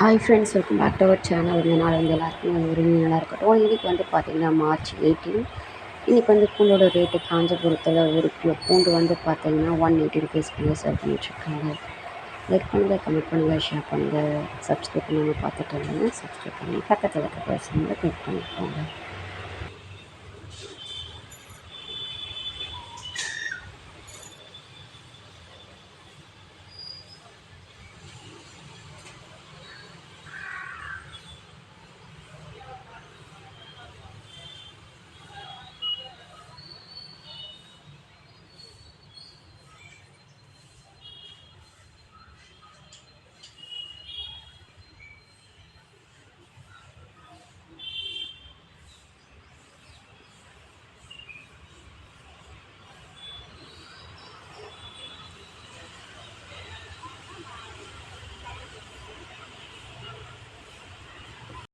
Hi friends welcome back to our channel இந்த நாள் வந்து எல்லாருக்கும் ஒரு நல்லா இருக்கட்டும். இன்றைக்கி வந்து பார்த்திங்கன்னா மார்ச் எயிட்டீன் இன்றைக்கி வந்து பூண்டோட ரேட்டு காஞ்சிபுரத்தில் ஒரு கிலோ பூண்டு வந்து பார்த்திங்கன்னா ஒன் எயிட்டி ருபீஸ்க்கு சேல் பண்ணிட்டுருக்காங்க. லைக் பண்ணுங்கள் கமெண்ட் பண்ணுங்கள் ஷேர் பண்ணுங்கள் சப்ஸ்கிரைப் பண்ணாமல் பார்த்துட்டு இருந்தீங்க சப்ஸ்கிரைப் பண்ணி பக்கத்தில் இருக்க பேசுகிறவங்க கிளிக் பண்ணிக்கோங்க.